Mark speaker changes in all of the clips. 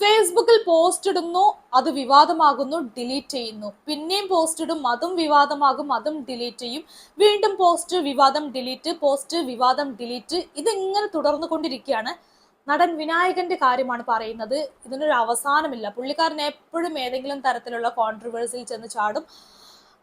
Speaker 1: ഫേസ്ബുക്കിൽ പോസ്റ്റ് ഇടുന്നു അത് വിവാദമാകുന്നു ഡിലീറ്റ് ചെയ്യുന്നു. പിന്നെയും പോസ്റ്റ് ഇടും അതും വിവാദമാകും അതും ഡിലീറ്റ് ചെയ്യും. വീണ്ടും പോസ്റ്റ് വിവാദം ഡിലീറ്റ് പോസ്റ്റ് വിവാദം ഡിലീറ്റ് ഇതിങ്ങനെ തുടർന്നു കൊണ്ടിരിക്കുകയാണ് നടൻ വിനായകന്റെ കാര്യമാണ് പറയുന്നത്. ഇതിനൊരു അവസാനമില്ല. പുള്ളിക്കാരൻ എപ്പോഴും ഏതെങ്കിലും തരത്തിലുള്ള കോൺട്രവേഴ്സിയിൽ ചെന്ന് ചാടും.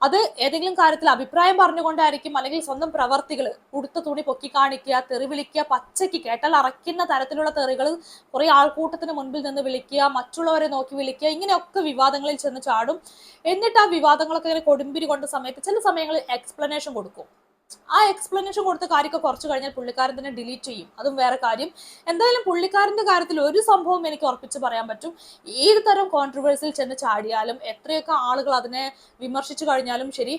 Speaker 1: അത് ഏതെങ്കിലും കാര്യത്തിൽ അഭിപ്രായം പറഞ്ഞുകൊണ്ടായിരിക്കും അല്ലെങ്കിൽ സ്വന്തം പ്രവർത്തികൾ ഉടുത്ത തുണി പൊക്കി കാണിക്കുക തെറി വിളിക്കുക പച്ചയ്ക്ക് കേട്ടാൽ അറയ്ക്കുന്ന തരത്തിലുള്ള തെറികൾ കുറെ ആൾക്കൂട്ടത്തിന് മുൻപിൽ നിന്ന് വിളിക്കുക മറ്റുള്ളവരെ നോക്കി വിളിക്കുക ഇങ്ങനെയൊക്കെ വിവാദങ്ങളിൽ ചെന്ന് ചാടും. എന്നിട്ട് ആ വിവാദങ്ങളൊക്കെ ഇങ്ങനെ കൊടുമ്പിരി കൊണ്ട സമയത്ത് ചില സമയങ്ങളിൽ എക്സ്പ്ലനേഷൻ കൊടുക്കും. ആ എക്സ്പ്ലനേഷൻ കൊടുത്ത കാര്യമൊക്കെ കുറച്ച് കഴിഞ്ഞാൽ പുള്ളിക്കാരൻ തന്നെ ഡിലീറ്റ് ചെയ്യും. അതും വേറെ കാര്യം. എന്തായാലും പുള്ളിക്കാരന്റെ കാര്യത്തിൽ ഒരു സംഭവം എനിക്ക് ഉറപ്പിച്ച് പറയാൻ പറ്റും. ഏത് തരം കോൺട്രവേഴ്സിയിൽ ചെന്ന് ചാടിയാലും എത്രയൊക്കെ ആളുകൾ അതിനെ വിമർശിച്ചു കഴിഞ്ഞാലും ശരി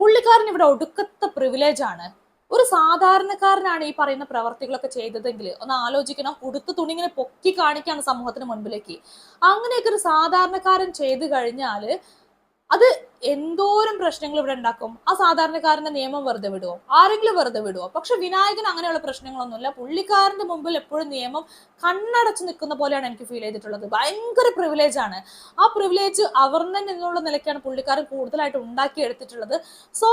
Speaker 1: പുള്ളിക്കാരൻ ഇവിടെ ഒടുക്കത്തെ പ്രിവിലേജാണ് ഒരു സാധാരണക്കാരനാണ് ഈ പറയുന്ന പ്രവർത്തികളൊക്കെ ചെയ്തതെങ്കിൽ ഒന്ന് ആലോചിക്കണം. ഉടുത്ത തുണി ഇങ്ങനെ പൊക്കി കാണിക്കാണ് സമൂഹത്തിന് മുൻപിലേക്ക്. അങ്ങനെയൊക്കെ ഒരു സാധാരണക്കാരൻ ചെയ്തു കഴിഞ്ഞാൽ അത് എന്തോരം പ്രശ്നങ്ങൾ ഇവിടെ ഉണ്ടാക്കും? ആ സാധാരണക്കാരന്റെ നിയമം വെറുതെ വിടുവോ? ആരെങ്കിലും വെറുതെ വിടുവോ? പക്ഷെ വിനായകൻ അങ്ങനെയുള്ള പ്രശ്നങ്ങളൊന്നുമില്ല. പുള്ളിക്കാരന്റെ മുമ്പിൽ എപ്പോഴും നിയമം കണ്ണടച്ച് നിൽക്കുന്ന പോലെയാണ് എനിക്ക് ഫീൽ ചെയ്തിട്ടുള്ളത്. ഭയങ്കര പ്രിവിലേജ് ആണ്. ആ പ്രിവിലേജ് അവർണൻ എന്നുള്ള നിലയ്ക്കാണ് പുള്ളിക്കാരൻ കൂടുതലായിട്ട് ഉണ്ടാക്കിയെടുത്തിട്ടുള്ളത്. സോ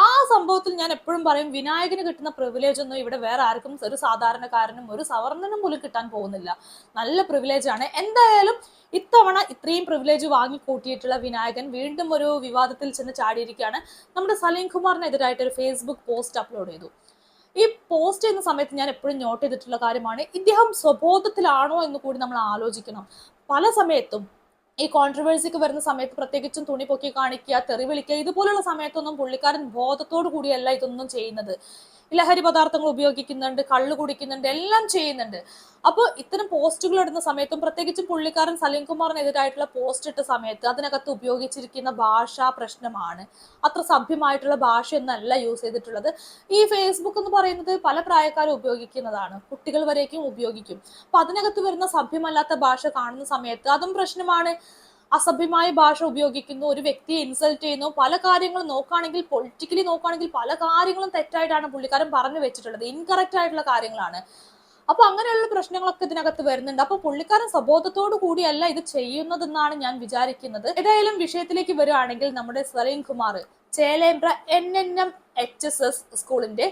Speaker 1: ആ സംഭവത്തിൽ ഞാൻ എപ്പോഴും പറയും വിനായകന് കിട്ടുന്ന പ്രിവിലേജ് ഒന്നും ഇവിടെ വേറെ ആർക്കും ഒരു സാധാരണക്കാരനും ഒരു സവർണനും പോലും കിട്ടാൻ പോകുന്നില്ല. നല്ല പ്രിവിലേജ് ആണ്. എന്തായാലും ഇത്തവണ ഇത്രയും പ്രിവിലേജ് വാങ്ങി വാങ്ങിക്കൂട്ടിയിട്ടുള്ള വിനായകൻ വീണ്ടും ഒരു വിവാദത്തിൽ ചെന്ന് ചാടിയിരിക്കുകയാണ്. നമ്മുടെ സലീം കുമാറിനെതിരായിട്ട് ഒരു ഫേസ്ബുക്ക് പോസ്റ്റ് അപ്ലോഡ് ചെയ്തു. ഈ പോസ്റ്റ് ചെയ്യുന്ന സമയത്ത് ഞാൻ എപ്പോഴും നോട്ട് ചെയ്തിട്ടുള്ള കാര്യമാണ് ഇദ്ദേഹം സ്വബോധത്തിലാണോ എന്ന് കൂടി നമ്മൾ ആലോചിക്കണം. പല സമയത്തും ഈ കോൺട്രവേഴ്സിക്ക് വരുന്ന സമയത്ത് പ്രത്യേകിച്ചും തുണി പൊക്കി കാണിക്കുക തെറി വിളിക്കുക ഇതുപോലുള്ള സമയത്തൊന്നും പുള്ളിക്കാരൻ ബോധത്തോടു കൂടിയല്ല ഇതൊന്നും ചെയ്യുന്നത്. ലഹരി പദാർത്ഥങ്ങൾ ഉപയോഗിക്കുന്നുണ്ട് കള്ളു കുടിക്കുന്നുണ്ട് എല്ലാം ചെയ്യുന്നുണ്ട്. അപ്പോൾ ഇത്തരം പോസ്റ്റുകൾ ഇടുന്ന സമയത്തും പ്രത്യേകിച്ചും പുള്ളിക്കാരൻ സലീം കുമാറിനെതിരായിട്ടുള്ള പോസ്റ്റ് ഇട്ട സമയത്ത് അതിനകത്ത് ഉപയോഗിച്ചിരിക്കുന്ന ഭാഷാ പ്രശ്നമാണ്. അത്ര സഭ്യമായിട്ടുള്ള ഭാഷ ഭാഷയൊന്നല്ല യൂസ് ചെയ്തിട്ടുള്ളത്. ഈ ഫേസ്ബുക്ക് എന്ന് പറയുന്നത് പല പ്രായക്കാരും ഉപയോഗിക്കുന്നതാണ്. കുട്ടികൾ വരേക്കും ഉപയോഗിക്കും. അപ്പൊ അതിനകത്ത് വരുന്ന സഭ്യമല്ലാത്ത ഭാഷ കാണുന്ന സമയത്ത് അതും പ്രശ്നമാണ്. അസഭ്യമായ ഭാഷ ഉപയോഗിക്കുന്നു ഒരു വ്യക്തിയെ ഇൻസൾട്ട് ചെയ്യുന്നു പല കാര്യങ്ങളും നോക്കുകയാണെങ്കിൽ പൊളിറ്റിക്കലി നോക്കുകയാണെങ്കിൽ പല കാര്യങ്ങളും തെറ്റായിട്ടാണ് പുള്ളിക്കാരൻ പറഞ്ഞു വെച്ചിട്ടുള്ളത് ഇൻകറക്റ്റ് ആയിട്ടുള്ള കാര്യങ്ങളാണ്. അപ്പൊ അങ്ങനെയുള്ള പ്രശ്നങ്ങളൊക്കെ ഇതിനകത്ത് വരുന്നുണ്ട്. അപ്പൊ പുള്ളിക്കാരൻ സബോധത്തോടു കൂടിയല്ല ഇത് ചെയ്യുന്നതെന്നാണ് ഞാൻ വിചാരിക്കുന്നത്. ഏതായാലും വിഷയത്തിലേക്ക് വരികയാണെങ്കിൽ നമ്മുടെ Saleem Kumar Chelembra N N M H S S സ്കൂളിന്റെ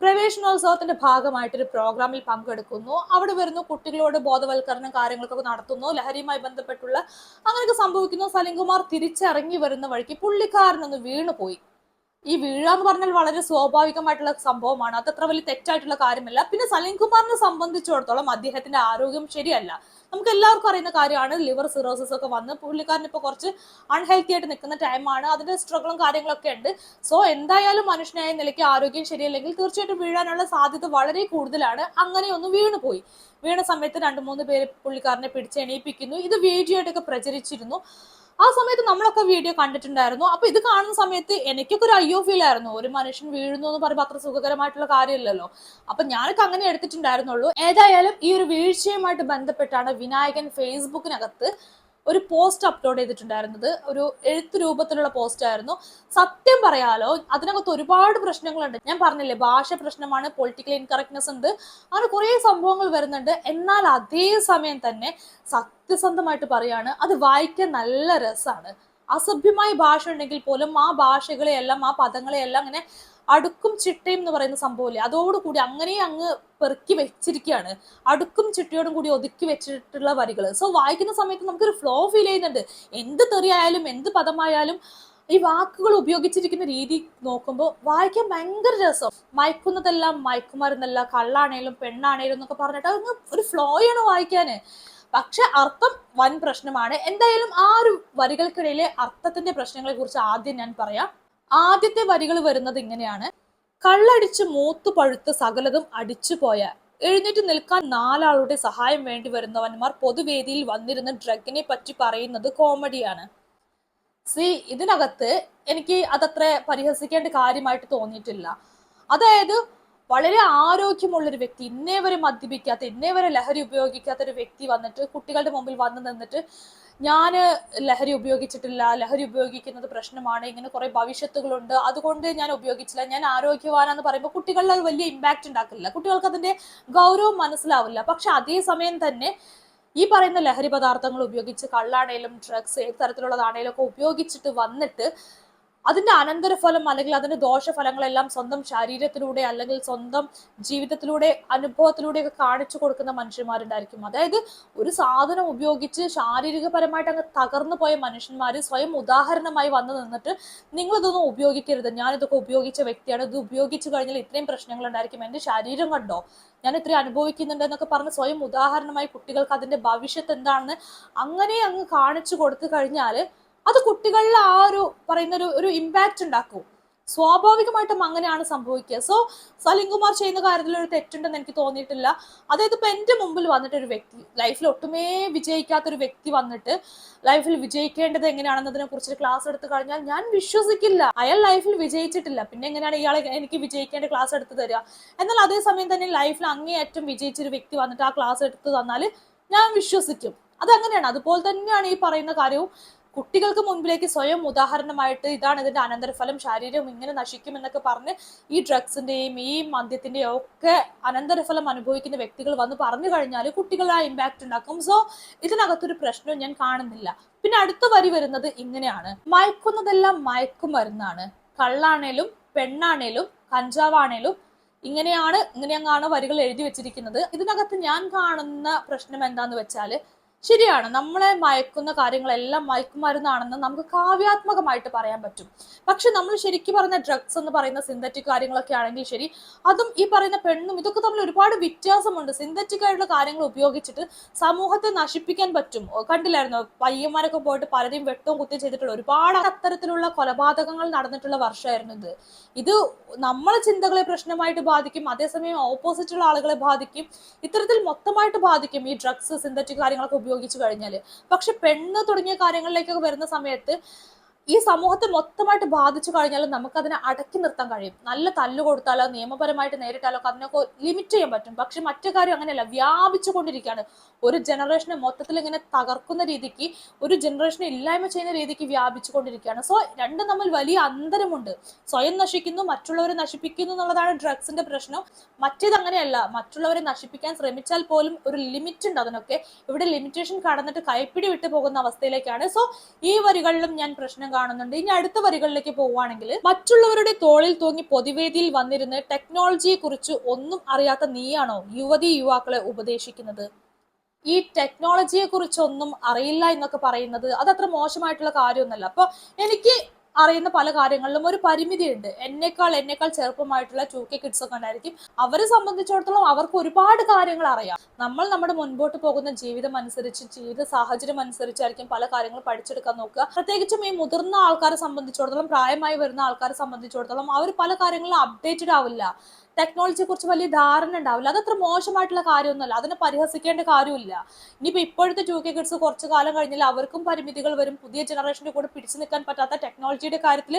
Speaker 1: പ്രവേശനോത്സവത്തിന്റെ ഭാഗമായിട്ട് ഒരു പ്രോഗ്രാമിൽ പങ്കെടുക്കുന്നു. അവിടെ വരുന്നു കുട്ടികളോട് ബോധവൽക്കരണം കാര്യങ്ങളൊക്കെ നടത്തുന്നു. ലഹരിയുമായി ബന്ധപ്പെട്ടുള്ള അങ്ങനെയൊക്കെ സംഭവിക്കുന്നു. സലിംകുമാർ തിരിച്ചിറങ്ങി വരുന്ന വഴിക്ക് പുള്ളിക്കാരനൊന്ന് വീണുപോയി. ഈ വീഴ എന്ന് പറഞ്ഞാൽ വളരെ സ്വാഭാവികമായിട്ടുള്ള സംഭവമാണ്. അതത്ര വലിയ തെറ്റായിട്ടുള്ള കാര്യമല്ല. പിന്നെ സലീംകുമാറിനെ സംബന്ധിച്ചിടത്തോളം അദ്ദേഹത്തിന്റെ ആരോഗ്യം ശരിയല്ല. നമുക്ക് എല്ലാവർക്കും അറിയുന്ന കാര്യമാണ് ലിവർ സിറോസിസ് ഒക്കെ വന്ന് പുള്ളിക്കാരൻ ഇപ്പൊ കുറച്ച് അൺഹെൽത്തി ആയിട്ട് നിൽക്കുന്ന ടൈമാണ് അതിന്റെ സ്ട്രഗിളും കാര്യങ്ങളൊക്കെ ഉണ്ട്. സോ എന്തായാലും മനുഷ്യനായ നിലയ്ക്ക് ആരോഗ്യം ശരിയല്ലെങ്കിൽ തീർച്ചയായിട്ടും വീഴാനുള്ള സാധ്യത വളരെ കൂടുതലാണ്. അങ്ങനെ ഒന്ന് വീണുപോയി വീണ സമയത്ത് രണ്ട് മൂന്ന് പേര് പുള്ളിക്കാരനെ പിടിച്ച് എണീപ്പിക്കുന്നു. ഇത് വീഡിയോ ആയിട്ടൊക്കെ പ്രചരിച്ചിരുന്നു. ആ സമയത്ത് നമ്മളൊക്കെ വീഡിയോ കണ്ടിട്ടുണ്ടായിരുന്നു. അപ്പൊ ഇത് കാണുന്ന സമയത്ത് എനിക്കൊക്കെ ഒരു അയ്യോ ഫീൽ ആയിരുന്നു. ഒരു മനുഷ്യൻ വീഴുന്നു എന്ന് പറയുമ്പോൾ അത്ര സുഖകരമായിട്ടുള്ള കാര്യമില്ലല്ലോ. അപ്പൊ ഞാനൊക്കെ അങ്ങനെ എടുത്തിട്ടുണ്ടായിരുന്നുള്ളൂ. ഏതായാലും ഈ ഒരു വീഴ്ചയുമായിട്ട് ബന്ധപ്പെട്ടാണ് വിനായകൻ ഫേസ്ബുക്കിനകത്ത് ഒരു പോസ്റ്റ് അപ്ലോഡ് ചെയ്തിട്ടുണ്ടായിരുന്നത് ഒരു എഴുത്ത് രൂപത്തിലുള്ള പോസ്റ്റ് ആയിരുന്നു. സത്യം പറയാലോ അതിനകത്ത് ഒരുപാട് പ്രശ്നങ്ങളുണ്ട്. ഞാൻ പറഞ്ഞില്ലേ ഭാഷ പ്രശ്നമാണ് പൊളിറ്റിക്കൽ ഇൻകറക്റ്റ്നെസ് ഉണ്ട്. അങ്ങനെ കുറേ സംഭവങ്ങൾ വരുന്നുണ്ട്. എന്നാൽ അതേ സമയം തന്നെ സത്യസന്ധമായിട്ട് പറയാണ് അത് വായിക്കാൻ നല്ല രസമാണ് അസഭ്യമായ ഭാഷ ഉണ്ടെങ്കിൽ പോലും ആ ഭാഷകളെയെല്ലാം ആ പദങ്ങളെയെല്ലാം അങ്ങനെ അടുക്കും ചിട്ടയും എന്ന് പറയുന്ന സംഭവമില്ലേ? അതോടുകൂടി അങ്ങനെ അങ്ങ് പെറുക്കി വെച്ചിരിക്കുകയാണ്. അടുക്കും ചിട്ടയോടും കൂടി ഒതുക്കി വെച്ചിട്ടുള്ള വരികൾ സോ വായിക്കുന്ന സമയത്ത് നമുക്കൊരു ഫ്ലോ ഫീൽ ചെയ്യുന്നുണ്ട്. എന്ത് തെറിയായാലും എന്ത് പദമായാലും ഈ വാക്കുകൾ ഉപയോഗിച്ചിരിക്കുന്ന രീതി നോക്കുമ്പോൾ വായിക്കാൻ ഭയങ്കര രസം. മയക്കുന്നതെല്ലാം മയക്കുമരുന്നല്ല കള്ളാണേലും പെണ്ണാണേലും എന്നൊക്കെ പറഞ്ഞിട്ട് അതങ്ങ് ഒരു ഫ്ലോയാണ് വായിക്കാന്. പക്ഷെ അർത്ഥം വൻ പ്രശ്നമാണ്. എന്തായാലും ആ ഒരു വരികൾക്കിടയിലെ അർത്ഥത്തിന്റെ പ്രശ്നങ്ങളെ കുറിച്ച് ആദ്യം ഞാൻ പറയാം. ആദ്യത്തെ വരികൾ വരുന്നത് ഇങ്ങനെയാണ്. കള്ളടിച്ച് മൂത്തു പഴുത്ത് സകലതും അടിച്ചുപോയ എഴുന്നേറ്റ് നിൽക്കാൻ നാലാളുടെ സഹായം വേണ്ടി വരുന്നവന്മാർ പൊതുവേദിയിൽ വന്നിരുന്ന ഡ്രഗിനെ പറ്റി പറയുന്നത് കോമഡിയാണ്. സി ഇതിനകത്ത് എനിക്ക് അതത്ര പരിഹസിക്കേണ്ട കാര്യമായിട്ട് തോന്നിയിട്ടില്ല. അതായത് വളരെ ആരോഗ്യമുള്ള ഒരു വ്യക്തി ഇന്നേ വരെ മദ്യപിക്കാത്ത ഇന്നേ വരെ ലഹരി ഉപയോഗിക്കാത്ത ഒരു വ്യക്തി വന്നിട്ട് കുട്ടികളുടെ മുമ്പിൽ വന്ന് നിന്നിട്ട് ഞാൻ ലഹരി ഉപയോഗിച്ചിട്ടില്ല ലഹരി ഉപയോഗിക്കുന്നത് പ്രശ്നമാണ് ഇങ്ങനെ കുറെ ഭവിഷ്യത്തുകളുണ്ട് അതുകൊണ്ട് ഞാൻ ഉപയോഗിച്ചില്ല ഞാൻ ആരോഗ്യവാനാന്ന് പറയുമ്പോൾ കുട്ടികളിൽ അത് വലിയ ഇമ്പാക്റ്റ് ഉണ്ടാക്കില്ല കുട്ടികൾക്ക് അതിന്റെ ഗൗരവം മനസ്സിലാവില്ല. പക്ഷെ അതേ സമയം തന്നെ ഈ പറയുന്ന ലഹരി പദാർത്ഥങ്ങൾ ഉപയോഗിച്ച് കള്ളാണേലും ഡ്രഗ്സ് ഏത് തരത്തിലുള്ളതാണേലും ഒക്കെ ഉപയോഗിച്ചിട്ട് വന്നിട്ട് അതിന്റെ അനന്തരഫലം അല്ലെങ്കിൽ അതിന്റെ ദോഷഫലങ്ങളെല്ലാം സ്വന്തം ശരീരത്തിലൂടെ അല്ലെങ്കിൽ സ്വന്തം ജീവിതത്തിലൂടെ അനുഭവത്തിലൂടെ ഒക്കെ കാണിച്ചു കൊടുക്കുന്ന മനുഷ്യന്മാരുണ്ടായിരിക്കും. അതായത് ഒരു സാധനം ഉപയോഗിച്ച് ശാരീരികപരമായിട്ട് അങ്ങ് തകർന്നു പോയ മനുഷ്യന്മാർ സ്വയം ഉദാഹരണമായി വന്നു നിന്നിട്ട് നിങ്ങൾ ഇതൊന്നും ഉപയോഗിക്കരുത് ഞാൻ ഇതൊക്കെ ഉപയോഗിച്ച വ്യക്തിയാണ് ഇത് ഉപയോഗിച്ചു കഴിഞ്ഞാൽ ഇത്രയും പ്രശ്നങ്ങൾ ഉണ്ടായിരിക്കും എന്റെ ശരീരം കണ്ടോ? ഞാൻ ഇത്രയും അനുഭവിക്കുന്നുണ്ട് എന്നൊക്കെ പറഞ്ഞ് സ്വയം ഉദാഹരണമായി കുട്ടികൾക്ക് അതിന്റെ ഭവിഷ്യത്ത് എന്താണെന്ന് അങ്ങനെ അങ്ങ് കാണിച്ചു കൊടുത്തു കഴിഞ്ഞാൽ അത് കുട്ടികളിൽ ആ ഒരു പറയുന്ന ഒരു ഒരു ഇമ്പാക്റ്റ് ഉണ്ടാക്കും. സ്വാഭാവികമായിട്ടും അങ്ങനെയാണ് സംഭവിക്കുക. സോ സലിം കുമാർ ചെയ്യുന്ന കാര്യത്തിൽ ഒരു തെറ്റുണ്ടെന്ന് എനിക്ക് തോന്നിയിട്ടില്ല. അതായത് ഇപ്പൊ എന്റെ മുമ്പിൽ വന്നിട്ട് ഒരു വ്യക്തി ലൈഫിൽ ഒട്ടുമേ വിജയിക്കാത്ത ഒരു വ്യക്തി വന്നിട്ട് ലൈഫിൽ വിജയിക്കേണ്ടത് എങ്ങനെയാണെന്നതിനെ കുറിച്ച് ക്ലാസ് എടുത്തു കഴിഞ്ഞാൽ ഞാൻ വിശ്വസിക്കില്ല. അയാൾ ലൈഫിൽ വിജയിച്ചിട്ടില്ല. പിന്നെ എങ്ങനെയാണ് ഇയാളെ എനിക്ക് വിജയിക്കേണ്ട ക്ലാസ് എടുത്തു തരിക? എന്നാൽ അതേസമയം തന്നെ ലൈഫിൽ അങ്ങേയറ്റം വിജയിച്ചൊരു വ്യക്തി വന്നിട്ട് ആ ക്ലാസ് എടുത്തു തന്നാൽ ഞാൻ വിശ്വസിക്കും. അതങ്ങനെയാണ്. അതുപോലെ തന്നെയാണ് ഈ പറയുന്ന കാര്യവും. കുട്ടികൾക്ക് മുൻപിലേക്ക് സ്വയം ഉദാഹരണമായിട്ട് ഇതാണ് ഇതിന്റെ അനന്തരഫലം. ശരീരം ഇങ്ങനെ നശിക്കും എന്നൊക്കെ പറഞ്ഞ് ഈ ഡ്രഗ്സിന്റെയും ഈ മദ്യത്തിന്റെയും ഒക്കെ അനന്തരഫലം അനുഭവിക്കുന്ന വ്യക്തികൾ വന്ന് പറഞ്ഞു കഴിഞ്ഞാൽ കുട്ടികൾ ആ ഇമ്പാക്ട് ഉണ്ടാക്കും. സോ ഇതിനകത്തൊരു പ്രശ്നവും ഞാൻ കാണുന്നില്ല. പിന്നെ അടുത്ത വരി വരുന്നത് ഇങ്ങനെയാണ്. മയക്കുന്നതെല്ലാം മയക്കുമരുന്നാണ് കള്ളാണേലും പെണ്ണാണേലും കഞ്ചാവാണേലും ഇങ്ങനെയാണ് ഇങ്ങനെയാണ് വരികൾ എഴുതി വെച്ചിരിക്കുന്നത്. ഇതിനകത്ത് ഞാൻ കാണുന്ന പ്രശ്നം എന്താന്ന് വെച്ചാൽ ശരിയാണ്. നമ്മളെ മയക്കുന്ന കാര്യങ്ങളെല്ലാം മയക്കുമരുന്നാണെന്ന് നമുക്ക് കാവ്യാത്മകമായിട്ട് പറയാൻ പറ്റും. പക്ഷെ നമ്മൾ ശരിക്കും പറഞ്ഞ ഡ്രഗ്സ് എന്ന് പറയുന്ന സിന്തറ്റിക് കാര്യങ്ങളൊക്കെ ആണെങ്കിൽ ശരി അതും ഈ പറയുന്ന പെണ്ണും ഇതൊക്കെ തമ്മിൽ ഒരുപാട് വ്യത്യാസമുണ്ട്. സിന്തറ്റിക് ആയിട്ടുള്ള കാര്യങ്ങൾ ഉപയോഗിച്ചിട്ട് സമൂഹത്തെ നശിപ്പിക്കാൻ പറ്റും. കണ്ടില്ലായിരുന്നു? പയ്യന്മാരൊക്കെ പോയിട്ട് പലരെയും വെട്ടവും കുത്തി ചെയ്തിട്ടുള്ള ഒരുപാട് അത്തരത്തിലുള്ള കൊലപാതകങ്ങൾ നടന്നിട്ടുള്ള വർഷമായിരുന്നു ഇത്. ഇത് നമ്മളെ ചിന്തകളെ പ്രശ്നമായിട്ട് ബാധിക്കും അതേസമയം ഓപ്പോസിറ്റുള്ള ആളുകളെ ബാധിക്കും. ഇത്തരത്തിൽ മൊത്തമായിട്ട് ബാധിക്കും ഈ ഡ്രഗ്സ് സിന്തറ്റിക് കാര്യങ്ങളൊക്കെ ഉപയോഗിച്ചു കഴിഞ്ഞാൽ പക്ഷെ പെണ്ണ് തുടങ്ങിയ കാര്യങ്ങളിലേക്കൊക്കെ വരുന്ന സമയത്ത് ഈ സമൂഹത്തെ മൊത്തമായിട്ട് ബാധിച്ചു കഴിഞ്ഞാൽ നമുക്ക് അതിനെ അടക്കി നിർത്താൻ കഴിയും. നല്ല തല്ല് കൊടുത്താലോ നിയമപരമായിട്ട് നേരിട്ടാലോ ഒക്കെ അതിനൊക്കെ ലിമിറ്റ് ചെയ്യാൻ പറ്റും. പക്ഷെ മറ്റു കാര്യം അങ്ങനെയല്ല. വ്യാപിച്ചു കൊണ്ടിരിക്കുകയാണ്. ഒരു ജനറേഷനെ മൊത്തത്തിൽ ഇങ്ങനെ തകർക്കുന്ന രീതിക്ക് ഒരു ജനറേഷനെ ഇല്ലായ്മ ചെയ്യുന്ന രീതിക്ക് വ്യാപിച്ചു കൊണ്ടിരിക്കുകയാണ്. സോ രണ്ടും തമ്മിൽ വലിയ അന്തരമുണ്ട്. സ്വയം നശിക്കുന്നു മറ്റുള്ളവരെ നശിപ്പിക്കുന്നു എന്നുള്ളതാണ് ഡ്രഗ്സിന്റെ പ്രശ്നം. മറ്റേത് അങ്ങനെയല്ല. മറ്റുള്ളവരെ നശിപ്പിക്കാൻ ശ്രമിച്ചാൽ പോലും ഒരു ലിമിറ്റ് ഉണ്ട് അതിനൊക്കെ. ഇവിടെ ലിമിറ്റേഷൻ കടന്നിട്ട് കൈപ്പിടി വിട്ടു പോകുന്ന അവസ്ഥയിലേക്കാണ്. സോ ഈ വരികളിലും ഞാൻ പ്രശ്നം കാണുന്നുണ്ട്. ഇനി അടുത്ത വരികളിലേക്ക് പോവുകയാണെങ്കിൽ മറ്റുള്ളവരുടെ തോളിൽ തൂങ്ങി പൊതുവേദിയിൽ വന്നിരുന്ന് ടെക്നോളജിയെ കുറിച്ച് ഒന്നും അറിയാത്ത നീയാണോ യുവതി യുവാക്കളെ ഉപദേശിക്കുന്നത്? ഈ ടെക്നോളജിയെ കുറിച്ചൊന്നും അറിയില്ല എന്നൊക്കെ പറയുന്നത് അതത്ര മോശമായിട്ടുള്ള കാര്യമൊന്നുമല്ല. അപ്പൊ എനിക്ക് അറിയുന്ന പല കാര്യങ്ങളിലും ഒരു പരിമിതിയുണ്ട്. എന്നേക്കാൾ എന്നേക്കാൾ ചെറുപ്പമായിട്ടുള്ള ടു കെ കിഡ്സ് ഒക്കെ ഉണ്ടായിരിക്കും. അവരെ സംബന്ധിച്ചിടത്തോളം അവർക്ക് ഒരുപാട് കാര്യങ്ങൾ അറിയാം. നമ്മൾ നമ്മുടെ മുൻപോട്ട് പോകുന്ന ജീവിതം അനുസരിച്ച് ജീവിത സാഹചര്യം അനുസരിച്ചായിരിക്കും പല കാര്യങ്ങളും പഠിച്ചെടുക്കാൻ നോക്കുക. പ്രത്യേകിച്ചും ഈ മുതിർന്ന ആൾക്കാരെ സംബന്ധിച്ചിടത്തോളം പ്രായമായി വരുന്ന ആൾക്കാരെ സംബന്ധിച്ചിടത്തോളം അവർ പല കാര്യങ്ങളും അപ്ഡേറ്റഡ് ആവില്ല. ടെക്നോളജിയെ കുറിച്ച് വലിയ ധാരണ ഉണ്ടാവില്ല. അതത്ര മോശമായിട്ടുള്ള കാര്യമൊന്നുമല്ല. അതിനെ പരിഹസിക്കേണ്ട കാര്യമില്ല. ഇനിയിപ്പോ ഇപ്പോഴത്തെ ടു കെ കിഡ്സ് കുറച്ച് കാലം കഴിഞ്ഞാൽ അവർക്കും പരിമിതികൾ വരും. പുതിയ ജനറേഷന്റെ കൂടെ പിടിച്ചു നിൽക്കാൻ പറ്റാത്ത ടെക്നോളജിയുടെ കാര്യത്തിൽ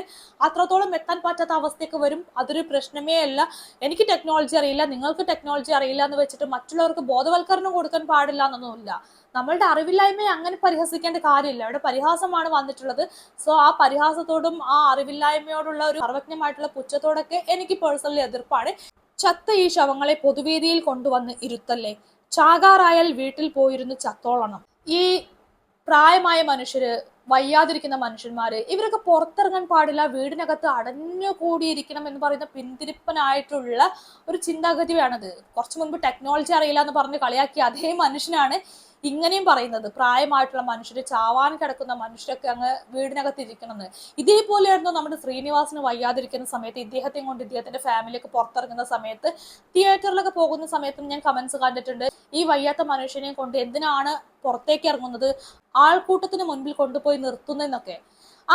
Speaker 1: അത്രത്തോളം എത്താൻ പറ്റാത്ത അവസ്ഥയൊക്കെ വരും. അതൊരു പ്രശ്നമേ അല്ല. എനിക്ക് ടെക്നോളജി അറിയില്ല. നിങ്ങൾക്ക് ടെക്നോളജി അറിയില്ല എന്ന് വെച്ചിട്ട് മറ്റുള്ളവർക്ക് ബോധവൽക്കരണം കൊടുക്കാൻ പാടില്ല എന്നൊന്നുമില്ല. നമ്മളുടെ അറിവില്ലായ്മയെ അങ്ങനെ പരിഹസിക്കേണ്ട കാര്യമില്ല. അവിടെ പരിഹാസമാണ് വന്നിട്ടുള്ളത്. സോ ആ പരിഹാസത്തോടും ആ അറിവില്ലായ്മയോടുള്ള ഒരു സർവജ്ഞമായിട്ടുള്ള പുച്ഛത്തോടൊക്കെ എനിക്ക് പേഴ്സണലി എതിർപ്പാണ്. ചത്ത ഈ ശവങ്ങളെ പൊതുവേദിയിൽ കൊണ്ടുവന്ന് ഇരുത്തല്ലേ? ചാകാറായാൽ വീട്ടിൽ പോയിരുന്ന് ചത്തോളണം. ഈ പ്രായമായ മനുഷ്യര് വയ്യാതിരിക്കുന്ന മനുഷ്യന്മാര് ഇവരൊക്കെ പുറത്തിറങ്ങാൻ പാടില്ല വീടിനകത്ത് അടഞ്ഞു കൂടിയിരിക്കണം എന്ന് പറയുന്ന പിന്തിരിപ്പനായിട്ടുള്ള ഒരു ചിന്താഗതിയാണത്. കുറച്ചു മുൻപ് ടെക്നോളജി അറിയില്ല എന്ന് പറഞ്ഞ് കളിയാക്കിയ അതേ മനുഷ്യനാണ് ഇങ്ങനെയും പറയുന്നത്. പ്രായമായിട്ടുള്ള മനുഷ്യർ ചാവാൻ കിടക്കുന്ന മനുഷ്യരൊക്കെ അങ്ങ് വീടിനകത്ത് ഇരിക്കണമെന്ന് ഇതേപോലെയായിരുന്നു നമ്മുടെ ശ്രീനിവാസിന് വയ്യാതിരിക്കുന്ന സമയത്ത് ഇദ്ദേഹത്തെയും കൊണ്ട് ഇദ്ദേഹത്തിന്റെ ഫാമിലിയൊക്കെ പുറത്തിറങ്ങുന്ന സമയത്ത് തിയേറ്ററിലൊക്കെ പോകുന്ന സമയത്തും ഞാൻ കമന്റ്സ് കണ്ടിട്ടുണ്ട്. ഈ വയ്യാത്ത മനുഷ്യനെ കൊണ്ട് എന്തിനാണ് പുറത്തേക്ക് ഇറങ്ങുന്നത്? ആൾക്കൂട്ടത്തിന് മുൻപിൽ കൊണ്ടുപോയി നിർത്തുന്നതെന്നൊക്കെ.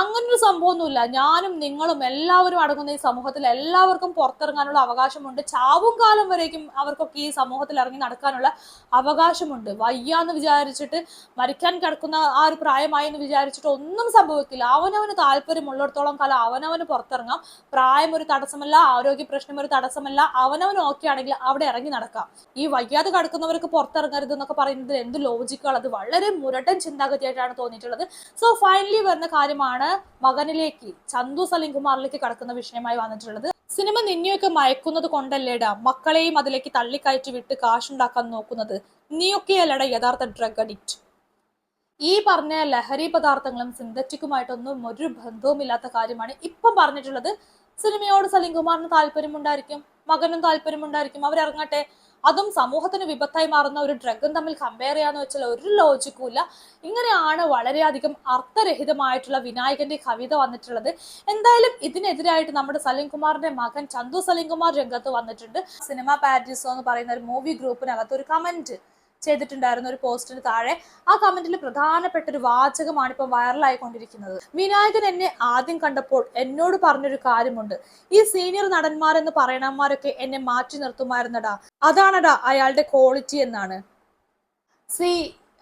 Speaker 1: അങ്ങനൊരു സംഭവമൊന്നുമില്ല. ഞാനും നിങ്ങളും എല്ലാവരും അടങ്ങുന്ന ഈ സമൂഹത്തിൽ എല്ലാവർക്കും പുറത്തിറങ്ങാനുള്ള അവകാശമുണ്ട്. ചാവും കാലം വരേക്കും അവർക്കൊക്കെ ഈ സമൂഹത്തിൽ ഇറങ്ങി നടക്കാനുള്ള അവകാശമുണ്ട്. വയ്യാന്ന് വിചാരിച്ചിട്ട് മരിക്കാൻ കിടക്കുന്ന ആ ഒരു പ്രായമായി എന്ന് വിചാരിച്ചിട്ട് ഒന്നും സംഭവിക്കില്ല. അവനവന് താല്പര്യമുള്ളിടത്തോളം കാലം അവനവന് പുറത്തിറങ്ങാം. പ്രായം ഒരു തടസ്സമല്ല ആരോഗ്യ പ്രശ്നം ഒരു തടസ്സമല്ല. അവനവൻ ഓക്കെ ആണെങ്കിൽ അവിടെ ഇറങ്ങി നടക്കാം. ഈ വയ്യാതെ കിടക്കുന്നവർക്ക് പുറത്തിറങ്ങരുത് എന്നൊക്കെ പറയുന്നത് എന്ത് ലോജിക്കുകൾ അത് വളരെ മുരട്ടൻ ചിന്താഗതിയായിട്ടാണ് തോന്നിയിട്ടുള്ളത്. സോ ഫൈനലി വരുന്ന കാര്യമാണ് മകനിലേക്ക് ചന്തു സലീം കുമാറിലേക്ക് കടക്കുന്ന വിഷയമായി വന്നിട്ടുള്ളത്. സിനിമ നിന്നെയൊക്കെ മയക്കുന്നത് കൊണ്ടല്ലേടാ മക്കളെയും അതിലേക്ക് തള്ളിക്കയറ്റി വിട്ട് കാശുണ്ടാക്കാൻ നോക്കുന്നത്? നീയൊക്കെയല്ലടാ യഥാർത്ഥ ഡ്രഗ് അഡിക്റ്റ് ഈ പറഞ്ഞ ലഹരി പദാർത്ഥങ്ങളും സിന്തറ്റിക്കുമായിട്ടൊന്നും ഒരു ബന്ധവുമില്ലാത്ത കാര്യമാണ് ഇപ്പം പറഞ്ഞിട്ടുള്ളത്. സിനിമയോട് സലീം കുമാറിന് താല്പര്യമുണ്ടായിരിക്കും മകനും താല്പര്യമുണ്ടായിരിക്കും. അവരിറങ്ങട്ടെ അതും സമൂഹത്തിന് വിപത്തായി മാറുന്ന ഒരു ഡ്രഗും തമ്മിൽ കമ്പയർ ചെയ്യാന്ന് വെച്ചാൽ ഒരു ലോജിക്കും ഇല്ല. ഇങ്ങനെയാണ് വളരെയധികം അർത്ഥരഹിതമായിട്ടുള്ള വിനായകന്റെ കവിത വന്നിട്ടുള്ളത്. എന്തായാലും ഇതിനെതിരായിട്ട് നമ്മുടെ സലീം കുമാറിന്റെ മകൻ ചന്തു സലീം കുമാർ രംഗത്ത് വന്നിട്ടുണ്ട്. സിനിമ പാരഡീസോ എന്ന് പറയുന്ന ഒരു മൂവി ഗ്രൂപ്പിനകത്ത് ഒരു കമന്റ് ചെയ്തിട്ടുണ്ടായിരുന്ന ഒരു പോസ്റ്റിന് താഴെ ആ കമന്റിൽ പ്രധാനപ്പെട്ട ഒരു വാചകമാണ് ഇപ്പം വൈറലായിക്കൊണ്ടിരിക്കുന്നത്. വിനായകൻ എന്നെ ആദ്യം കണ്ടപ്പോൾ എന്നോട് പറഞ്ഞൊരു കാര്യമുണ്ട്. ഈ സീനിയർ നടന്മാരെന്ന് പറയണന്മാരൊക്കെ എന്നെ മാറ്റി നിർത്തുമായിരുന്നടാ. അതാണടാ അയാളുടെ ക്വാളിറ്റി എന്നാണ്. സി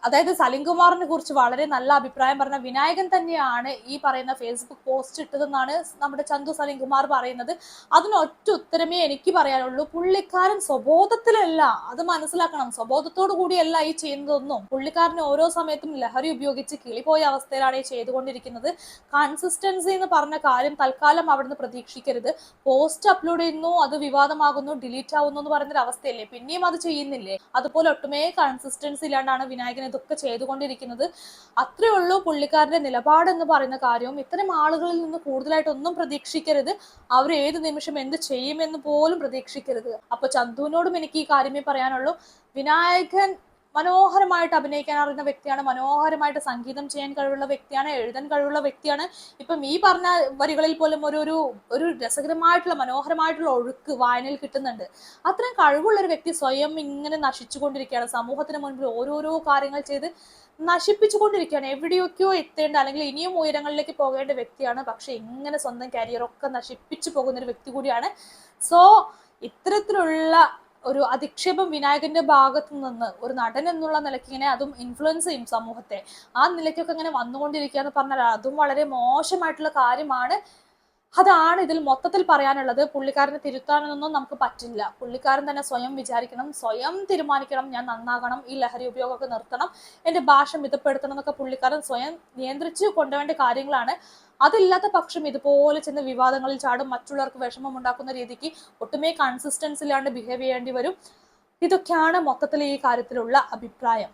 Speaker 1: അതായത് സലിംകുമാറിനെ കുറിച്ച് വളരെ നല്ല അഭിപ്രായം പറഞ്ഞ വിനായകൻ തന്നെയാണ് ഈ പറയുന്ന ഫേസ്ബുക്ക് പോസ്റ്റ് ഇട്ടതെന്നാണ് നമ്മുടെ ചന്തു സലിംകുമാർ പറയുന്നത്. അതിനൊറ്റ ഉത്തരമേ എനിക്ക് പറയാനുള്ളൂ. പുള്ളിക്കാരൻ സ്വബോധത്തിലല്ല. അത് മനസ്സിലാക്കണം. സ്വബോധത്തോടു കൂടിയല്ല ഈ ചെയ്യുന്നതൊന്നും. പുള്ളിക്കാരന് ഓരോ സമയത്തും ലഹരി ഉപയോഗിച്ച് കിളിപോയ അവസ്ഥയിലാണ് ഈ ചെയ്തുകൊണ്ടിരിക്കുന്നത്. കൺസിസ്റ്റൻസി എന്ന് പറഞ്ഞ കാര്യം തൽക്കാലം അവിടുന്ന് പ്രതീക്ഷിക്കരുത്. പോസ്റ്റ് അപ്ലോഡ് ചെയ്യുന്നു അത് വിവാദമാകുന്നു ഡിലീറ്റ് ആവുന്നു എന്ന് പറയുന്നൊരു അവസ്ഥയല്ലേ പിന്നെയും അത് ചെയ്യുന്നില്ലേ? അതുപോലെ ഒട്ടുമേ കൺസിസ്റ്റൻസി ഇല്ലാണ്ടാണ് വിനായകൻ ഇതൊക്കെ ചെയ്തുകൊണ്ടിരിക്കുന്നത്. അത്രേ ഉള്ളൂ പുള്ളിക്കാരന്റെ നിലപാടെന്ന് പറയുന്ന കാര്യവും. ഇത്തരം ആളുകളിൽ നിന്ന് കൂടുതലായിട്ടൊന്നും പ്രതീക്ഷിക്കരുത്. അവർ ഏത് നിമിഷം എന്ത് ചെയ്യുമെന്ന് പോലും പ്രതീക്ഷിക്കരുത്. അപ്പൊ ചന്തുവിനോടും എനിക്ക് ഈ കാര്യമേ പറയാനുള്ളൂ. വിനായകൻ മനോഹരമായിട്ട് അഭിനയിക്കാൻ അറിയുന്ന വ്യക്തിയാണ് മനോഹരമായിട്ട് സംഗീതം ചെയ്യാൻ കഴിവുള്ള വ്യക്തിയാണ് എഴുതാൻ കഴിവുള്ള വ്യക്തിയാണ്. ഇപ്പം ഈ പറഞ്ഞ വരികളിൽ പോലും ഒരു ഒരു ഒരു രസകരമായിട്ടുള്ള മനോഹരമായിട്ടുള്ള ഒഴുക്ക് വായനയിൽ കിട്ടുന്നുണ്ട്. അത്രയും കഴിവുള്ള ഒരു വ്യക്തി സ്വയം ഇങ്ങനെ നശിച്ചുകൊണ്ടിരിക്കുകയാണ്. സമൂഹത്തിന് മുൻപിൽ ഓരോരോ കാര്യങ്ങൾ ചെയ്ത് നശിപ്പിച്ചുകൊണ്ടിരിക്കുകയാണ്. എവിടെയൊക്കെയോ എത്തേണ്ട അല്ലെങ്കിൽ ഇനിയും ഉയരങ്ങളിലേക്ക് പോകേണ്ട വ്യക്തിയാണ്. പക്ഷെ ഇങ്ങനെ സ്വന്തം കരിയറൊക്കെ നശിപ്പിച്ചു പോകുന്ന ഒരു വ്യക്തി കൂടിയാണ്. സോ ഇത്തരത്തിലുള്ള ഒരു അധിക്ഷേപം വിനായകന്റെ ഭാഗത്തു നിന്ന് ഒരു നടൻ എന്നുള്ള നിലയ്ക്ക് ഇങ്ങനെ അതും ഇൻഫ്ലുവൻസ് ചെയ്യും സമൂഹത്തെ. ആ നിലയ്ക്കൊക്കെ ഇങ്ങനെ വന്നുകൊണ്ടിരിക്കുക എന്ന് പറഞ്ഞാൽ അതും വളരെ മോശമായിട്ടുള്ള കാര്യമാണ്. അതാണ് ഇതിൽ മൊത്തത്തിൽ പറയാനുള്ളത്. പുള്ളിക്കാരനെ തിരുത്താനൊന്നും നമുക്ക് പറ്റില്ല. പുള്ളിക്കാരൻ തന്നെ സ്വയം വിചാരിക്കണം സ്വയം തീരുമാനിക്കണം. ഞാൻ നന്നാകണം ഈ ലഹരി ഉപയോഗമൊക്കെ നിർത്തണം എന്റെ ഭാഷ മിതപ്പെടുത്തണം എന്നൊക്കെ പുള്ളിക്കാരൻ സ്വയം നിയന്ത്രിച്ച് കൊണ്ടുവേണ്ട കാര്യങ്ങളാണ്. അതില്ലാത്ത പക്ഷം ഇതുപോലെ ചെന്ന് വിവാദങ്ങളിൽ ചാടും മറ്റുള്ളവർക്ക് വിഷമം ഉണ്ടാക്കുന്ന രീതിക്ക് ഒട്ടുമേ കൺസിസ്റ്റൻസിലാണ്ട് ബിഹേവ് ചെയ്യേണ്ടി വരും. ഇതൊക്കെയാണ് മൊത്തത്തിൽ ഈ കാര്യത്തിലുള്ള അഭിപ്രായം.